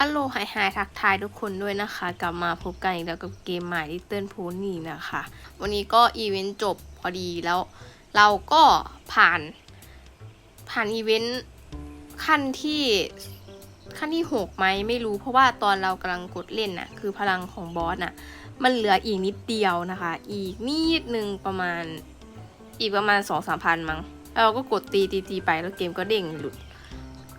อัลโลไฮไฮทักทายทุกคนด้วยนะคะ กลับมาพบกันอีกแล้วกับเกมใหม่ Little Pony นะคะ วันนี้ก็อีเวนต์จบพอดีแล้ว เราก็ผ่านผ่านอีเวนต์ขั้นที่ขั้นที่หกไหมไม่รู้เพราะว่าตอนเรากำลังกดเล่นน่ะคือพลังของบอสน่ะมันเหลืออีกนิดเดียวนะคะ อีกนิดนึงประมาณอีกประมาณสองสามพันมั้งเราก็กดตีตีตีไปแล้วเกมก็เด้งหลุด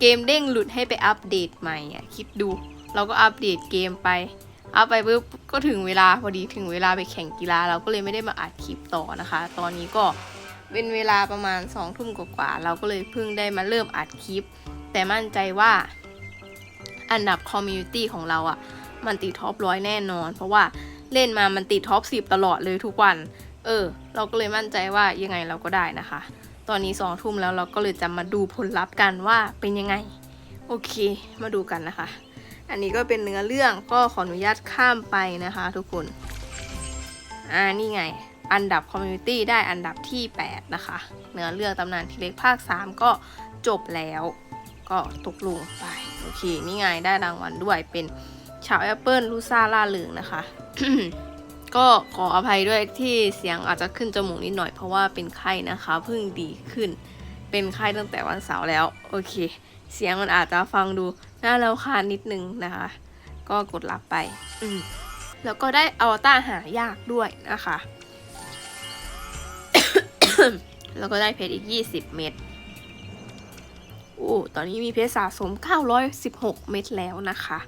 เกมเด้งหลุดให้ไปอัปเดตใหม่อะคิดดู เราก็อัปเดตเกมไป อัพไปปุ๊บก็ถึงเวลาพอดีถึงเวลาไปแข่งกีฬา เราก็เลยไม่ได้มาอัดคลิปต่อนะคะ ตอนนี้ก็เป็นเวลาประมาณ2องทุ่มกว่าๆเราก็เลยเพิ่งได้มาเริ่มอัดคลิป แต่มั่นใจว่าอันดับคอมมูนิตี้ของเราอะ่ะ มันติดท็อปร้อยแน่นอน เพราะว่าเล่นมามันติดท็อปสิตลอดเลยทุกวัน เออ เราก็เลยมั่นใจว่ายังไงเราก็ได้นะคะ ตอนนี้สองทุ่มแล้วเราก็เลยจะมาดูผลลัพธ์กันว่าเป็นยังไง โอเค มาดูกันนะคะ อันนี้ก็เป็นเนื้อเรื่องก็ขออนุญาตข้ามไปนะคะ ทุกคน อ่านี่ไง อันดับคอมมูนิตี้ได้อันดับที่ 8 นะคะ เนื้อเรื่องตำนานทีเล็กภาค 3 ก็จบแล้ว ก็ตกลงไป โอเค นี่ไงได้รางวัลด้วยเป็นชาวแอปเปิลลูซ่าล่าเริงนะคะ ก็ขออภัยด้วยที่เสียงอาจจะขึ้นจมูกนิดหน่อยเพราะว่าเป็นไข้นะคะเพิ่งดีขึ้น เป็นไข้ตั้งแต่วันเสาร์แล้ว โอเค เสียงมันอาจจะฟังดูน่าแล้วคานนิดนึงนะคะ ก็กดรับไป อืมแล้วก็ได้อวตารหายากด้วยนะคะ แล้วก็ได้เพชรอีก 20 เม็ดโอ้ตอนนี้มีเพชรสะสม 916 เม็ดแล้วนะคะ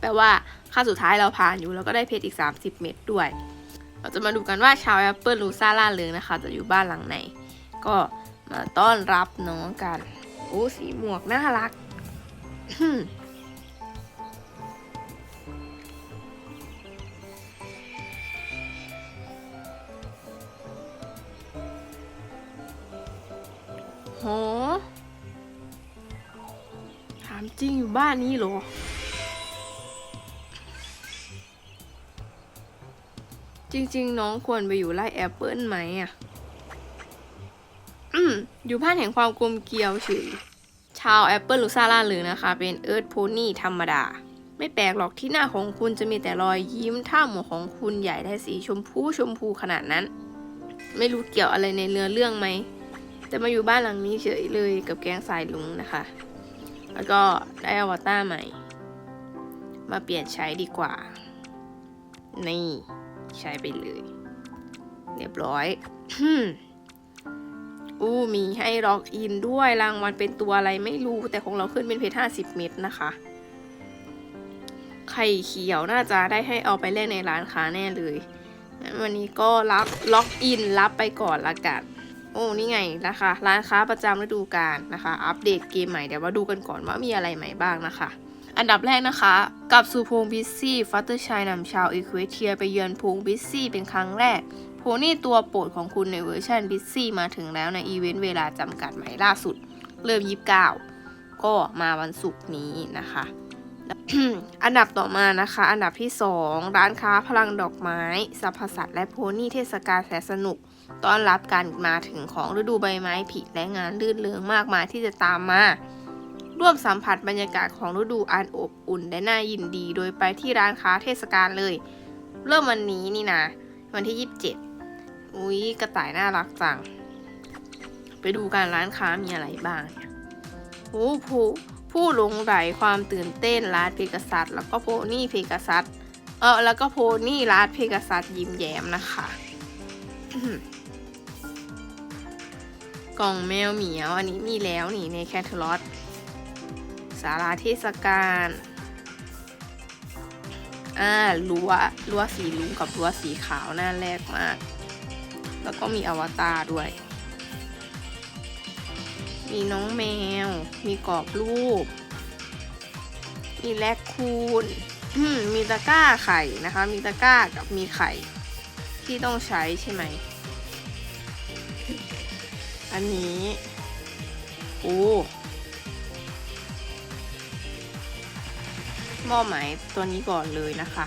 แปลว่าค่าสุดท้ายเราผ่านอยู่แล้วก็ได้เพชรอีก 30 เม็ดด้วย เราจะมาดูกันว่าชาวแอปเปิลลูซ่าล่าเริงนะคะ จะอยู่บ้านหลังไหน ก็มาต้อนรับน้องกันโอ้สีหมวกน่ารักโหถามจริงอยู่บ้านนี้เหรอ จริง ๆ น้องควรไปอยู่ไร่แอปเปิลไหมอะ อืม อยู่บ้านแห่งความกลมเกลียวเฉยชาวแอปเปิลลูซ่าล่าเริงนะคะ เป็นเอิร์ธโพนี่ธรรมดา ไม่แปลกหรอกที่หน้าของคุณจะมีแต่รอยยิ้มท่าหมวกของคุณใหญ่และสีชมพูชมพูขนาดนั้น ไม่รู้เกี่ยวอะไรในเนื้อเรื่องไหม แต่มาอยู่บ้านหลังนี้เฉยเลยกับแกงสายลุงนะคะ แล้วก็ได้อวตารใหม่ มาเปลี่ยนใช้ดีกว่า นี่ ใช้ไปเลย เรียบร้อยอู้มีให้ล็อกอินด้วยรางวัลเป็นตัวอะไรไม่รู้แต่ของเราขึ้นเป็นเพชรห้าสิบเม็ดนะคะไข่เขียวน่าจะได้ให้เอาไปเล่นในร้านค้าแน่เลยวันนี้ก็รับล็อกอินรับไปก่อนละกันโอ้นี่ไงนะคะ ร้านค้าประจำฤดูกาลนะคะ อัปเดตเกมใหม่เดี๋ยวมาดูกันก่อนว่ามีอะไรใหม่บ้างนะคะ อันดับแรกนะคะ กับซูพงบิซซี่ฟัตเตอร์ชัยนำชาวอีควเทียไปเยือนพงบิซซี่เป็นครั้งแรกโพนี่ตัวโปรดของคุณในเวอร์ชันบิซซี่มาถึงแล้วในอีเวนต์เวลาจำกัดใหม่ล่าสุด เริ่ม 29 ก็มาวันศุกร์นี้นะคะ อันดับต่อมานะคะ อันดับที่ 2 ร้านค้าพลังดอกไม้สรรพสัตว์และโพนี่เทศกาลแสนสนุกต้อนรับการมาถึงของฤดูใบไม้ผลิและงานลื่นเริงมากมายที่จะตามมา ร่วมสัมผัสบรรยากาศของฤดูอันอบอุ่นและน่ายินดี โดยไปที่ร้านค้าเทศกาลเลย เริ่มวันนี้นี่นะวันที่ 27 อุ้ยกระต่ายน่ารักจัง ไปดูการร้านค้ามีอะไรบ้างเนี่ยโอ้ผู้ผู้หลงไหลความตื่นเต้นร้านเพกาซัสแล้วก็โพนี่เพกาซัสเออแล้วก็โพนี่ร้านเพกาซัสยิ้มแย้มนะคะกล่องแมวเหมียวอันนี้มีแล้วนี่ในแคทลอต สาราเทศกาลอ่ารั้วรั้วสีลุงกับรั้วสีขาวน่าแรกมาก แล้วก็มีอวตารด้วย มีน้องแมว มีกรอบรูป มีแลกคูนอืมมีตะกร้าไข่นะคะ มีตะกร้ากับมีไข่ ที่ต้องใช้ใช่ไหม อันนี้ โอ้ หม้อไหมตัวนี้ก่อนเลยนะคะ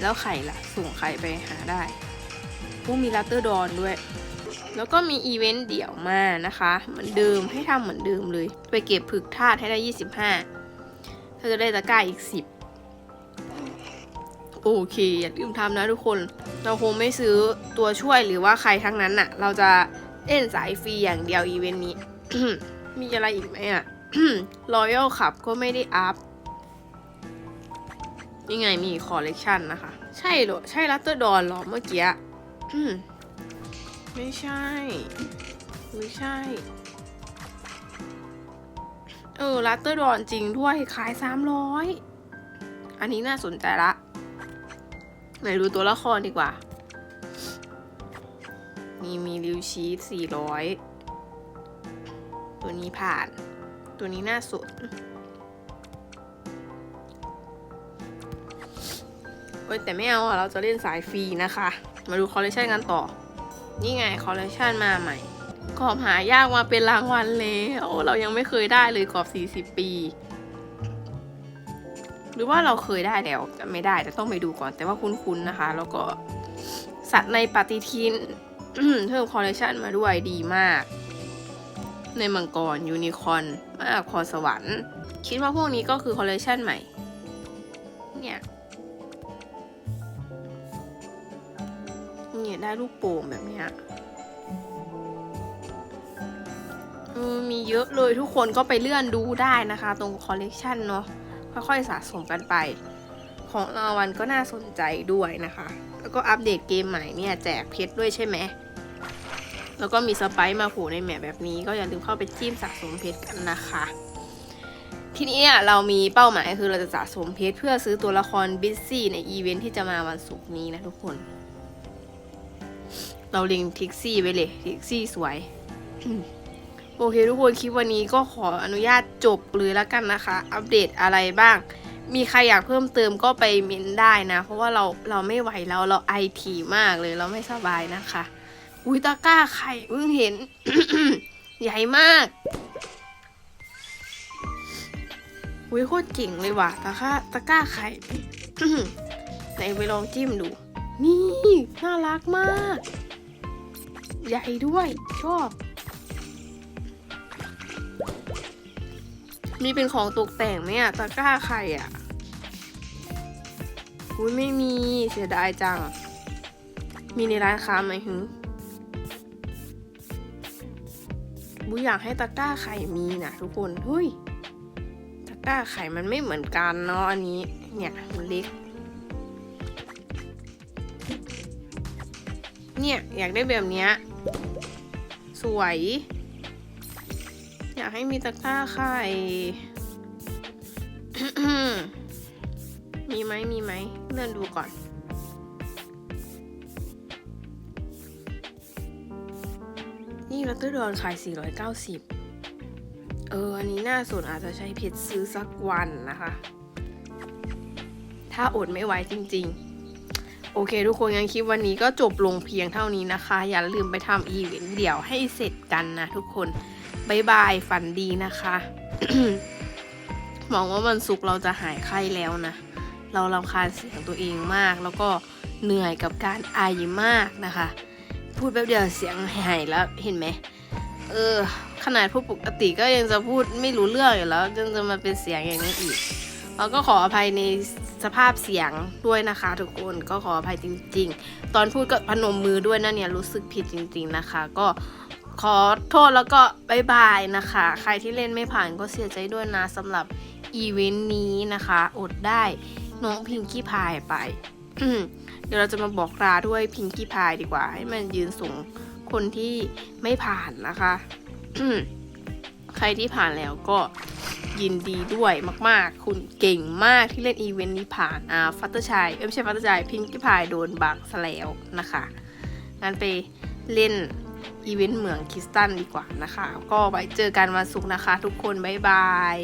แล้วไข่ล่ะ ส่งไข่ไปหาได้ผู้มีลัตเตอร์ดอนด้วย แล้วก็มีอีเวนต์เดี่ยวมานะคะ เหมือนเดิมให้ทำเหมือนเดิมเลย ไปเก็บผึกธาตุให้ได้ 25ถ้าจะได้ตะกร้าอีก 10 โอเค อย่าลืมทำนะทุกคน เราคงไม่ซื้อตัวช่วยหรือว่าใครทั้งนั้นน่ะ เราจะเล่นสายฟรีอย่างเดียวอีเวนต์นี้ มีอะไรอีกไหมอะ Royal ขับก็ไม่ได้อัพนี่ไงมีคอลเลกชันนะคะ ใช่เหรอ ใช่ลัตเตอร์ดอนหรอเมื่อกี้ไม่ใช่ ไม่ใช่ เออลัตเตอร์ดอนจริงด้วยขายสามร้อยอันนี้น่าสนใจละไหนดูตัวละครดีกว่านี่มีริวชีสสี่ร้อยตัวนี้ผ่าน ตัวนี้น่าสนเอ้ย แต่ไม่เอาอะเราจะเล่นสายฟรีนะคะ มาดูคอลเลคชันกันต่อ นี่ไงคอลเลคชันมาใหม่ กรอบหายากมาเป็นรางวัลแล้วเรายังไม่เคยได้เลยกรอบ 40 ปี หรือว่าเราเคยได้แล้วแต่ไม่ได้แต่ต้องไปดูก่อน แต่ว่าคุ้นๆนะคะ แล้วก็สัตว์ในปฏิทินเพิ่มคอลเลคชันมาด้วยดีมาก ในมังกรยูนิคอนมากพรสวรรค์ คิดว่าพวกนี้ก็คือคอลเลคชันใหม่ เนี่ยเนี่ยได้ลูกโป่งแบบเนี้ยมีเยอะเลยทุกคนก็ไปเลื่อนดูได้นะคะ ตรงคอลเลกชันเนาะค่อยๆสะสมกันไป ของรางวัลก็น่าสนใจด้วยนะคะ แล้วก็อัปเดตเกมใหม่เนี่ยแจกเพชรด้วยใช่ไหม แล้วก็มีสไปซ์มาโผล่ในแมปแบบนี้ ก็อย่าลืมเข้าไปจิ้มสะสมเพชรกันนะคะ ทีนี้เนี่ยเรามีเป้าหมายคือเราจะสะสมเพชรเพื่อซื้อตัวละครบิซซี่ในอีเวนท์ที่จะมาวันศุกร์นี้นะทุกคน เราเล็งทิกซี่ไว้เลยทิกซี่สวยโอเคทุกคนคลิปวันนี้ก็ขออนุญาตจบเลยแล้วกันนะคะ อัปเดตอะไรบ้าง มีใครอยากเพิ่มเติมก็ไปเมนได้นะ เพราะว่าเราเราไม่ไหวแล้วเราไอทีมากเลยเราไม่สบายนะคะ อุ้ยตะกร้าไข่เพิ่งเห็น ใหญ่มาก อุ้ยโคตรเจ๋งเลยว่ะตะกร้าตะกร้าไข่ไหนไปลองจิ้มดู นี่ น่ารักมาก ใหญ่ด้วย ชอบ มีเป็นของตกแต่งไหมอะตะกร้าไข่อะอุ้ยไม่มีเสียดายจัง มีในร้านค้าไหมฮึ บุยอยากให้ตะกร้าไข่มีนะทุกคนเฮ้ยตะกร้าไข่มันไม่เหมือนกันเนาะอันนี้ เนี่ยมันเล็ก เนี่ยอยากได้แบบเนี้ยสวย อยากให้มีตะกร้าไข่มีไหมมีไหมเลื่อนดูก่อน นี่ลัตเตอร์ดอนขาย 490 เออ อันนี้น่าสนอาจจะใช้เพชรซื้อสักวันนะคะ ถ้าอดไม่ไหวจริง ๆ โอเค ทุกคนงั้นคลิปวันนี้ก็จบลงเพียงเท่านี้นะคะ อย่าลืมไปทำอีเวนต์เดี่ยวให้เสร็จกันนะทุกคนบายบาย ฝันดีนะคะหวังว่าวันศุกร์เราจะหายไข้แล้วนะ เราลำคาญเสียงตัวเองมาก แล้วก็เหนื่อยกับการไอมากนะคะ พูดแป๊บเดียวเสียงหายแล้วเห็นไหมเออ ขนาดผู้ปกติก็ยังจะพูดไม่รู้เรื่องอยู่แล้วยังจะมาเป็นเสียงอย่างนี้อีกเราก็ขออภัยในสภาพเสียงด้วยนะคะทุกคนก็ขออภัยจริง ๆ ตอนพูดก็พนมมือด้วยนะเนี่ยรู้สึกผิดจริง ๆนะคะ ก็ขอโทษแล้วก็บายบายนะคะ ใครที่เล่นไม่ผ่านก็เสียใจด้วยนะสำหรับอีเวนต์นี้นะคะ อดได้น้องพิงกี้พายไป เดี๋ยวเราจะมาบอกลาด้วยพิงกี้พายดีกว่า ให้มันยืนส่งคนที่ไม่ผ่านนะคะ ใครที่ผ่านแล้วก็ยินดีด้วยมาก ๆ คุณเก่งมากที่เล่นอีเวนต์นี้ผ่าน อ่า ฟัตเตอร์ชัยเอ้ยไม่ใช่ฟัตเตอร์ชัยพิงกี้พายโดนบังซะแล้วนะคะ งั้นไปเล่นอีเวนต์เหมืองคริสตันดีกว่านะคะ ก็ไว้เจอกันวันศุกร์นะคะ ทุกคน บ๊ายบาย